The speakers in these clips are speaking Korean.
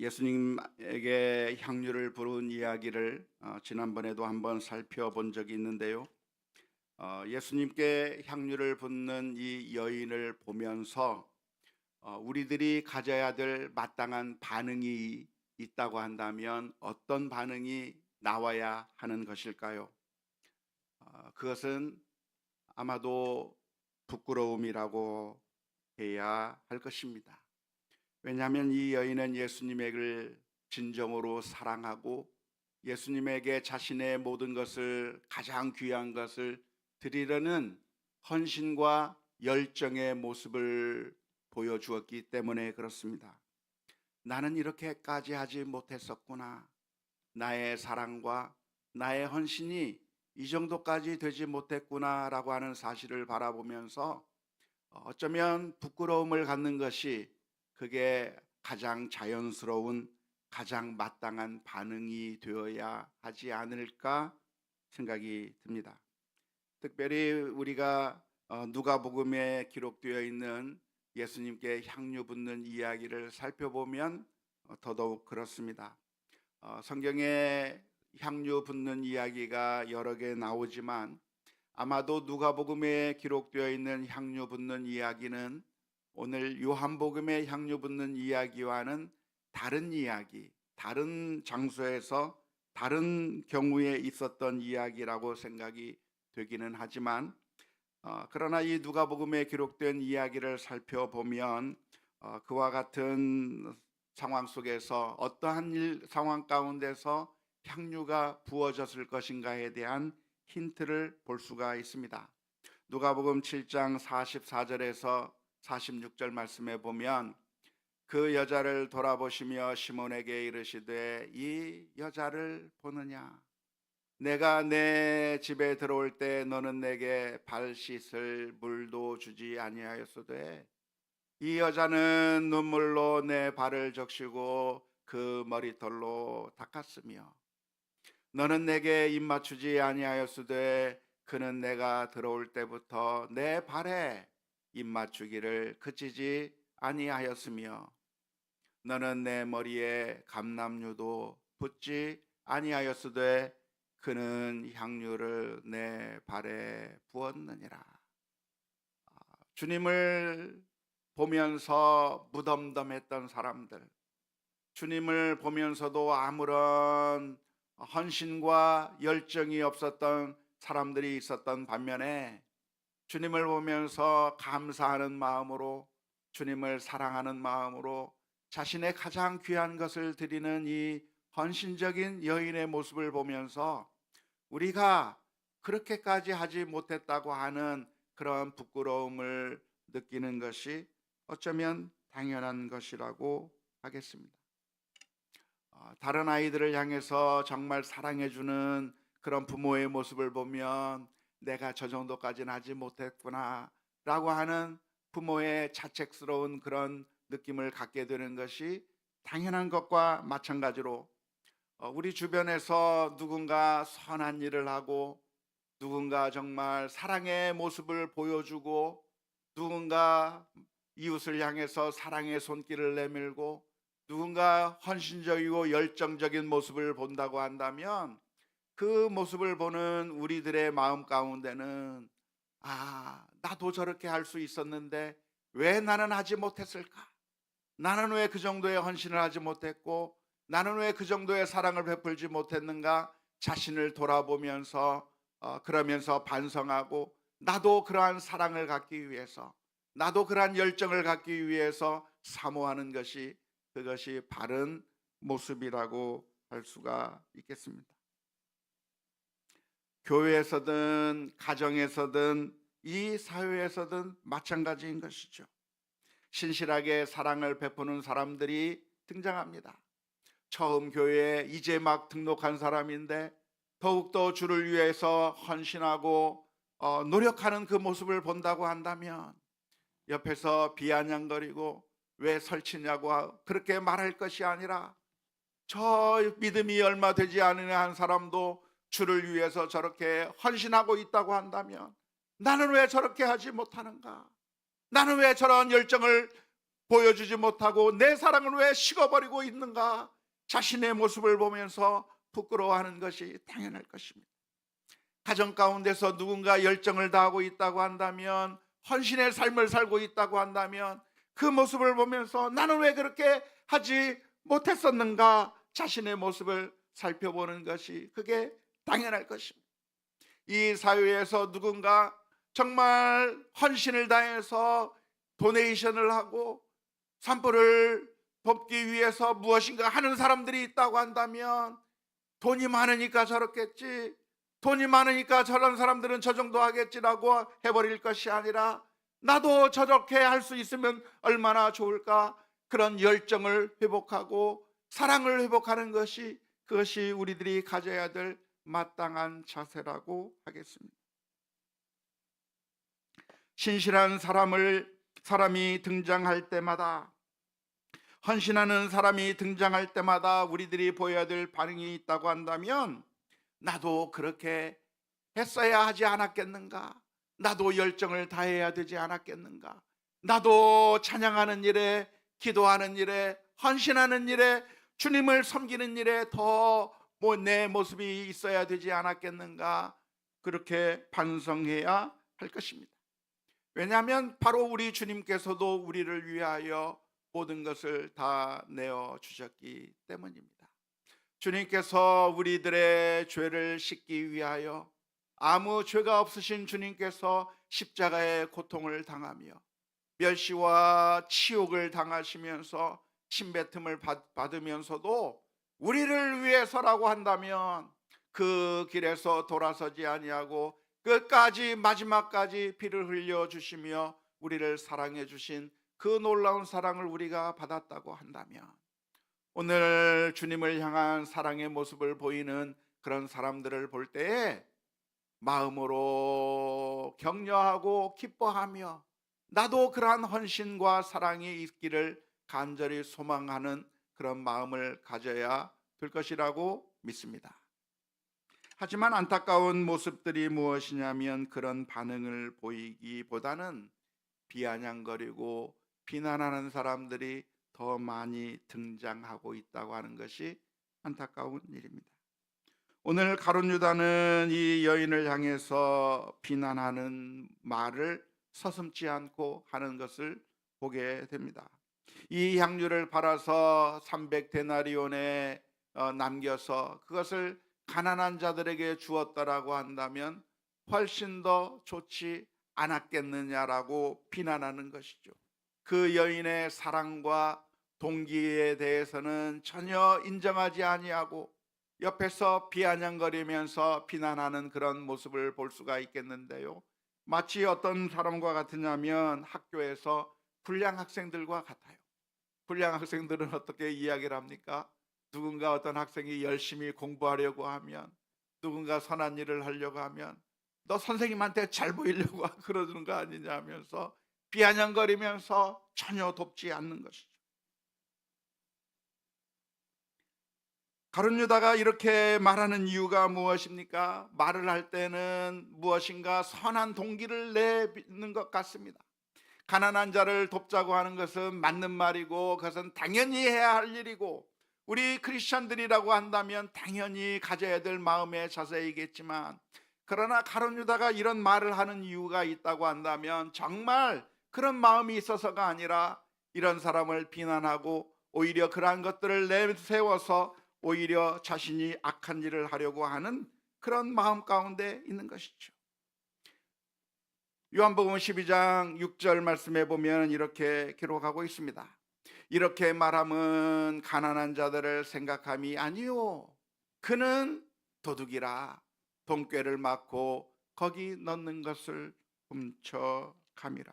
예수님에게 향유를 부른 이야기를 어, 지난번에도 한번 살펴본 적이 있는데요. 어, 예수님께 향유를 붓는 이 여인을 보면서 어, 우리들이 가져야 될 마땅한 반응이 있다고 한다면 어떤 반응이 나와야 하는 것일까요? 어, 그것은 아마도 부끄러움이라고 해야 할 것입니다. 왜냐하면 이 여인은 예수님을 진정으로 사랑하고 예수님에게 자신의 모든 것을 가장 귀한 것을 드리려는 헌신과 열정의 모습을 보여주었기 때문에 그렇습니다. 나는 이렇게까지 하지 못했었구나. 나의 사랑과 나의 헌신이 이 정도까지 되지 못했구나라고 하는 사실을 바라보면서 어쩌면 부끄러움을 갖는 것이 그게 가장 자연스러운 가장 마땅한 반응이 되어야 하지 않을까 생각이 듭니다. 특별히 우리가 어, 누가복음에 기록되어 있는 예수님께 향유 붓는 이야기를 살펴보면 어, 더더욱 그렇습니다. 어, 성경에 향유 붓는 이야기가 여러 개 나오지만 아마도 누가복음에 기록되어 있는 향유 붓는 이야기는 오늘 요한복음의 향유 붓는 이야기와는 다른 이야기, 다른 장소에서 다른 경우에 있었던 이야기라고 생각이 되기는 하지만 어, 그러나 이 누가복음에 기록된 이야기를 살펴보면 어, 그와 같은 상황 속에서 어떠한 일 상황 가운데서 향유가 부어졌을 것인가에 대한 힌트를 볼 수가 있습니다. 누가복음 7장 44절에서 46절 말씀에 보면 그 여자를 돌아보시며 시몬에게 이르시되 이 여자를 보느냐? 내가 내 집에 들어올 때 너는 내게 발 씻을 물도 주지 아니하였으되 이 여자는 눈물로 내 발을 적시고 그 머리털로 닦았으며 너는 내게 입 맞추지 아니하였으되 그는 내가 들어올 때부터 내 발에 입 맞추기를 그치지 아니하였으며 너는 내 머리에 감람류도 붓지 아니하였으되 그는 향유를 내 발에 부었느니라. 아, 주님을 보면서 무덤덤했던 사람들, 주님을 보면서도 아무런 헌신과 열정이 없었던 사람들이 있었던 반면에 주님을 보면서 감사하는 마음으로 주님을 사랑하는 마음으로 자신의 가장 귀한 것을 드리는 이 헌신적인 여인의 모습을 보면서 우리가 그렇게까지 하지 못했다고 하는 그런 부끄러움을 느끼는 것이 어쩌면 당연한 것이라고 하겠습니다. 어, 다른 아이들을 향해서 정말 사랑해주는 그런 부모의 모습을 보면 내가 저 정도까지는 하지 못했구나 라고 하는 부모의 자책스러운 그런 느낌을 갖게 되는 것이 당연한 것과 마찬가지로 어, 우리 주변에서 누군가 선한 일을 하고 누군가 정말 사랑의 모습을 보여주고 누군가 이웃을 향해서 사랑의 손길을 내밀고 누군가 헌신적이고 열정적인 모습을 본다고 한다면 그 모습을 보는 우리들의 마음 가운데는 아, 나도 저렇게 할 수 있었는데 왜 나는 하지 못했을까? 나는 왜 그 정도의 헌신을 하지 못했고 나는 왜 그 정도의 사랑을 베풀지 못했는가? 자신을 돌아보면서 어, 그러면서 반성하고 나도 그러한 사랑을 갖기 위해서 나도 그러한 열정을 갖기 위해서 사모하는 것이 그것이 바른 모습이라고 할 수가 있겠습니다. 교회에서든 가정에서든 이 사회에서든 마찬가지인 것이죠. 신실하게 사랑을 베푸는 사람들이 등장합니다. 처음 교회에 이제 막 등록한 사람인데 더욱더 주를 위해서 헌신하고 어, 노력하는 그 모습을 본다고 한다면 옆에서 비아냥거리고 왜 설치냐고 그렇게 말할 것이 아니라 저 믿음이 얼마 되지 않은 한 사람도 주를 위해서 저렇게 헌신하고 있다고 한다면 나는 왜 저렇게 하지 못하는가? 나는 왜 저런 열정을 보여주지 못하고 내 사랑을 왜 식어버리고 있는가 자신의 모습을 보면서 부끄러워하는 것이 당연할 것입니다. 가정 가운데서 누군가 열정을 다하고 있다고 한다면 헌신의 삶을 살고 있다고 한다면 그 모습을 보면서 나는 왜 그렇게 하지 못했었는가 자신의 모습을 살펴보는 것이 그게 당연할 것입니다. 이 사회에서 누군가 정말 헌신을 다해서 도네이션을 하고 산불을 돕기 위해서 무엇인가 하는 사람들이 있다고 한다면 돈이 많으니까 저렇겠지 돈이 많으니까 저런 사람들은 저 정도 하겠지라고 해버릴 것이 아니라 나도 저렇게 할 수 있으면 얼마나 좋을까 그런 열정을 회복하고 사랑을 회복하는 것이 그것이 우리들이 가져야 될 마땅한 자세라고 하겠습니다. 신실한 사람을 사람이 등장할 때마다 헌신하는 사람이 등장할 때마다 우리들이 보여야 될 반응이 있다고 한다면 나도 그렇게 했어야 하지 않았겠는가? 나도 열정을 다해야 되지 않았겠는가? 나도 찬양하는 일에, 기도하는 일에, 헌신하는 일에, 주님을 섬기는 일에 더 뭐 내 모습이 있어야 되지 않았겠는가? 그렇게 반성해야 할 것입니다. 왜냐하면 바로 우리 주님께서도 우리를 위하여 모든 것을 다 내어 주셨기 때문입니다. 주님께서 우리들의 죄를 씻기 위하여 아무 죄가 없으신 주님께서 십자가의 고통을 당하며 멸시와 치욕을 당하시면서 침뱉음을 받- 받으면서도 우리를 위해서라고 한다면 그 길에서 돌아서지 아니하고 끝까지 마지막까지 피를 흘려 주시며 우리를 사랑해 주신 그 놀라운 사랑을 우리가 받았다고 한다면 오늘 주님을 향한 사랑의 모습을 보이는 그런 사람들을 볼 때에 마음으로 격려하고 기뻐하며 나도 그러한 헌신과 사랑이 있기를 간절히 소망하는 그런 마음을 가져야 될 것이라고 믿습니다. 하지만 안타까운 모습들이 무엇이냐면 그런 반응을 보이기보다는 비아냥거리고 비난하는 사람들이 더 많이 등장하고 있다고 하는 것이 안타까운 일입니다. 오늘 가론 유다는 이 여인을 향해서 비난하는 말을 서슴지 않고 하는 것을 보게 됩니다. 이 향유를 팔아서 300데나리온에 어, 남겨서 그것을 가난한 자들에게 주었다라고 한다면 훨씬 더 좋지 않았겠느냐라고 비난하는 것이죠. 그 여인의 사랑과 동기에 대해서는 전혀 인정하지 아니하고 옆에서 비아냥거리면서 비난하는 그런 모습을 볼 수가 있겠는데요. 마치 어떤 사람과 같으냐면 학교에서 불량 학생들과 같아요. 불량 학생들은 어떻게 이야기를 합니까? 누군가 어떤 학생이 열심히 공부하려고 하면 누군가 선한 일을 하려고 하면 너 선생님한테 잘 보이려고 그러는 거 아니냐 하면서 비아냥거리면서 전혀 돕지 않는 것이죠. 가룟 유다가 이렇게 말하는 이유가 무엇입니까? 말을 할 때는 무엇인가 선한 동기를 내는 것 같습니다. 가난한 자를 돕자고 하는 것은 맞는 말이고 그것은 당연히 해야 할 일이고 우리 크리스천들이라고 한다면 당연히 가져야 될 마음의 자세이겠지만 그러나 가론 유다가 이런 말을 하는 이유가 있다고 한다면 정말 그런 마음이 있어서가 아니라 이런 사람을 비난하고 오히려 그러한 것들을 내세워서 오히려 자신이 악한 일을 하려고 하는 그런 마음 가운데 있는 것이죠. 요한복음 12장 6절 말씀에 보면 이렇게 기록하고 있습니다. 이렇게 말함은 가난한 자들을 생각함이 아니요. 그는 도둑이라 돈꾀를 맞고 거기 넣는 것을 훔쳐 감이라.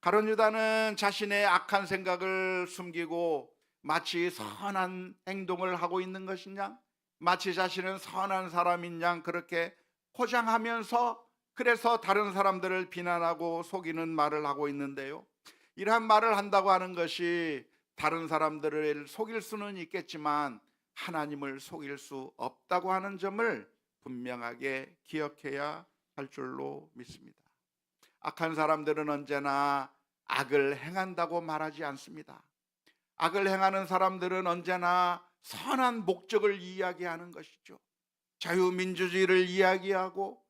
가론 유다는 자신의 악한 생각을 숨기고 마치 선한 행동을 하고 있는 것이냐, 마치 자신은 선한 사람인 양 그렇게 포장하면서 그래서 다른 사람들을 비난하고 속이는 말을 하고 있는데요. 이러한 말을 한다고 하는 것이 다른 사람들을 속일 수는 있겠지만 하나님을 속일 수 없다고 하는 점을 분명하게 기억해야 할 줄로 믿습니다. 악한 사람들은 언제나 악을 행한다고 말하지 않습니다. 악을 행하는 사람들은 언제나 선한 목적을 이야기하는 것이죠. 자유민주주의를 이야기하고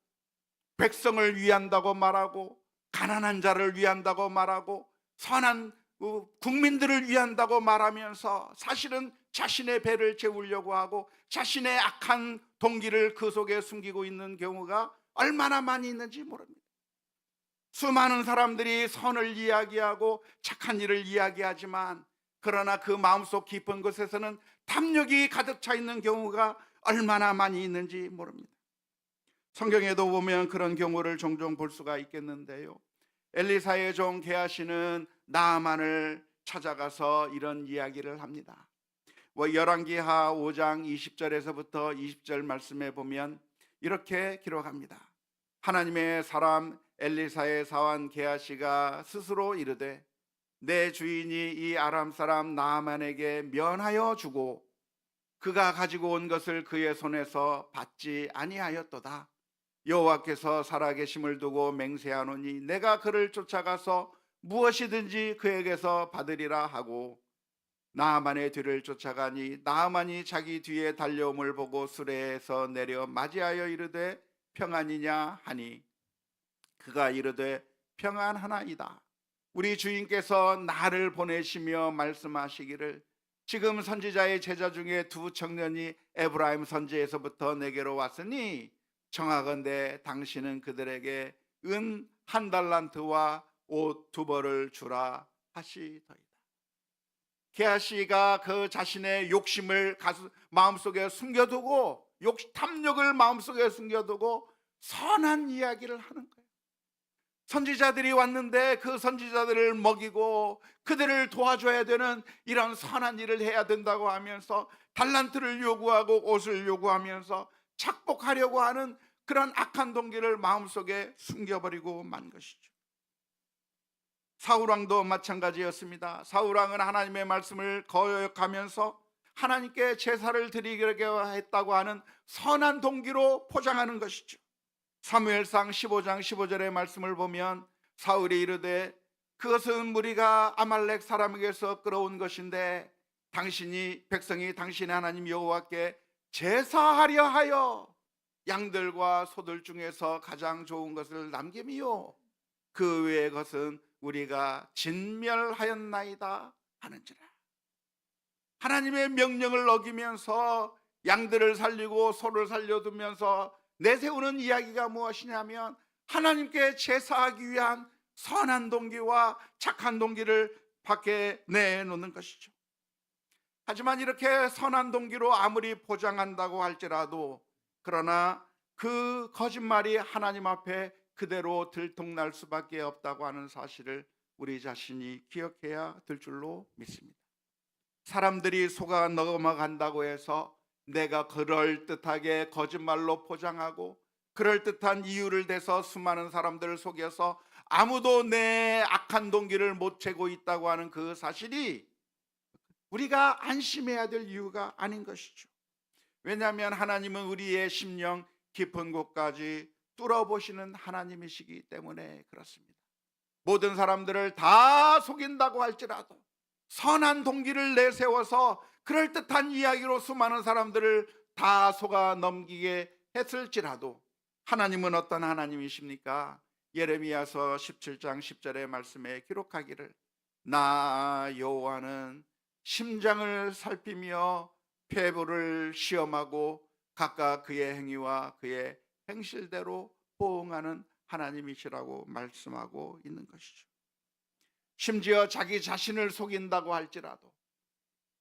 백성을 위한다고 말하고 가난한 자를 위한다고 말하고 선한 어, 국민들을 위한다고 말하면서 사실은 자신의 배를 채우려고 하고 자신의 악한 동기를 그 속에 숨기고 있는 경우가 얼마나 많이 있는지 모릅니다. 수많은 사람들이 선을 이야기하고 착한 일을 이야기하지만 그러나 그 마음속 깊은 곳에서는 탐욕이 가득 차 있는 경우가 얼마나 많이 있는지 모릅니다. 성경에도 보면 그런 경우를 종종 볼 수가 있겠는데요. 엘리사의 종 게하시는 나아만을 찾아가서 이런 이야기를 합니다. 뭐 열왕기하 5장 20절에서부터 20절 말씀에 보면 이렇게 기록합니다. 하나님의 사람 엘리사의 사환 게하시가 스스로 이르되 내 주인이 이 아람 사람 나아만에게 면하여 주고 그가 가지고 온 것을 그의 손에서 받지 아니하였도다. 여호와께서 살아계심을 두고 맹세하노니 내가 그를 쫓아가서 무엇이든지 그에게서 받으리라 하고 나아만의 뒤를 쫓아가니 나아만이 자기 뒤에 달려옴을 보고 수레에서 내려 맞이하여 이르되 평안이냐 하니 그가 이르되 평안하나이다. 우리 주인께서 나를 보내시며 말씀하시기를 지금 선지자의 제자 중에 두 청년이 에브라임 선지에서부터 내게로 왔으니 청하건대 당신은 그들에게 은 한 달란트와 옷 두 벌을 주라 하시더이다. 게하시가 그 자신의 욕심을 가슴 마음속에 숨겨두고 욕 탐욕을 마음속에 숨겨두고 선한 이야기를 하는 거예요. 선지자들이 왔는데 그 선지자들을 먹이고 그들을 도와줘야 되는 이런 선한 일을 해야 된다고 하면서 달란트를 요구하고 옷을 요구하면서 착복하려고 하는 그런 악한 동기를 마음속에 숨겨버리고 만 것이죠. 사울왕도 마찬가지였습니다. 사울왕은 하나님의 말씀을 거역하면서 하나님께 제사를 드리려고 했다고 하는 선한 동기로 포장하는 것이죠. 사무엘상 15장 15절의 말씀을 보면 사울이 이르되 그것은 무리가 아말렉 사람에게서 끌어온 것인데 당신이 백성이 당신의 하나님 여호와께 제사하려 하여 양들과 소들 중에서 가장 좋은 것을 남김이요 그 외의 것은 우리가 진멸하였나이다 하는지라 하나님의 명령을 어기면서 양들을 살리고 소를 살려두면서 내세우는 이야기가 무엇이냐면 하나님께 제사하기 위한 선한 동기와 착한 동기를 밖에 내놓는 것이죠. 하지만 이렇게 선한 동기로 아무리 포장한다고 할지라도 그러나 그 거짓말이 하나님 앞에 그대로 들통날 수밖에 없다고 하는 사실을 우리 자신이 기억해야 될 줄로 믿습니다. 사람들이 속아 넘어간다고 해서 내가 그럴 듯하게 거짓말로 포장하고 그럴 듯한 이유를 대서 수많은 사람들을 속여서 아무도 내 악한 동기를 못 채고 있다고 하는 그 사실이 우리가 안심해야 될 이유가 아닌 것이죠. 왜냐하면 하나님은 우리의 심령 깊은 곳까지 뚫어보시는 하나님이시기 때문에 그렇습니다. 모든 사람들을 다 속인다고 할지라도 선한 동기를 내세워서 그럴듯한 이야기로 수많은 사람들을 다 속아 넘기게 했을지라도 하나님은 어떤 하나님이십니까? 예레미야서 17장 10절의 말씀에 기록하기를 나 여호와는 심장을 살피며 폐부를 시험하고 각각 그의 행위와 그의 행실대로 보응하는 하나님이시라고 말씀하고 있는 것이죠. 심지어 자기 자신을 속인다고 할지라도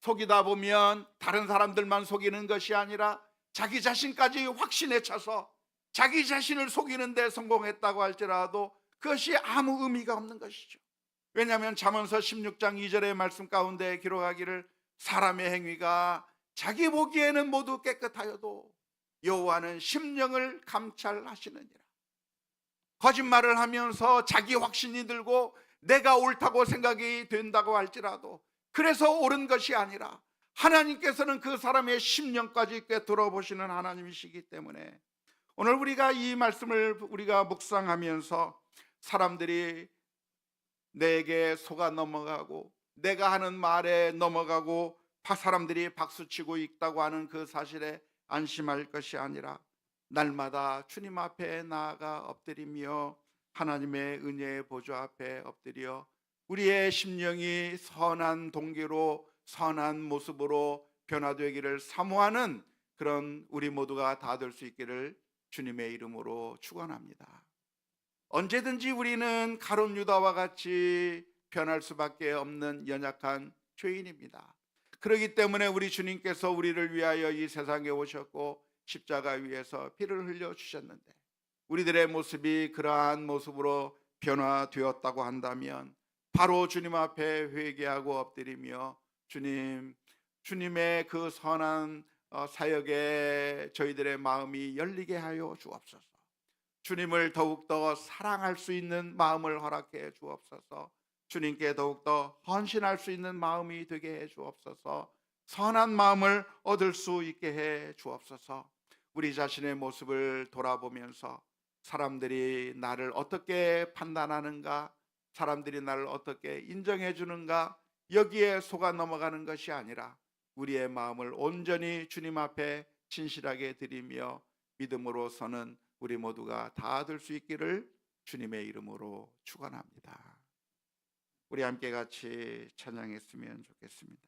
속이다 보면 다른 사람들만 속이는 것이 아니라 자기 자신까지 확신에 차서 자기 자신을 속이는데 성공했다고 할지라도 그것이 아무 의미가 없는 것이죠. 왜냐하면 잠언서 16장 2절의 말씀 가운데 기록하기를 사람의 행위가 자기 보기에는 모두 깨끗하여도 여호와는 심령을 감찰하시느니라. 거짓말을 하면서 자기 확신이 들고 내가 옳다고 생각이 된다고 할지라도 그래서 옳은 것이 아니라 하나님께서는 그 사람의 심령까지 꿰뚫어 보시는 하나님이시기 때문에 오늘 우리가 이 말씀을 우리가 묵상하면서 사람들이 내게 속아 넘어가고 내가 하는 말에 넘어가고 파- 사람들이 박수치고 있다고 하는 그 사실에 안심할 것이 아니라 날마다 주님 앞에 나아가 엎드리며 하나님의 은혜의 보좌 앞에 엎드려 우리의 심령이 선한 동기로 선한 모습으로 변화되기를 사모하는 그런 우리 모두가 다 될 수 있기를 주님의 이름으로 축원합니다. 언제든지 우리는 가론 유다와 같이 변할 수밖에 없는 연약한 죄인입니다. 그렇기 때문에 우리 주님께서 우리를 위하여 이 세상에 오셨고 십자가 위에서 피를 흘려 주셨는데 우리들의 모습이 그러한 모습으로 변화되었다고 한다면 바로 주님 앞에 회개하고 엎드리며 주님 주님의 그 선한 어, 사역에 저희들의 마음이 열리게 하여 주옵소서. 주님을 더욱더 사랑할 수 있는 마음을 허락해 주옵소서. 주님께 더욱더 헌신할 수 있는 마음이 되게 해 주옵소서. 선한 마음을 얻을 수 있게 해 주옵소서. 우리 자신의 모습을 돌아보면서 사람들이 나를 어떻게 판단하는가, 사람들이 나를 어떻게 인정해 주는가, 여기에 속아 넘어가는 것이 아니라 우리의 마음을 온전히 주님 앞에 진실하게 드리며 믿음으로 서는 우리 모두가 다 될 수 있기를 주님의 이름으로 축원합니다. 우리 함께 같이 찬양했으면 좋겠습니다.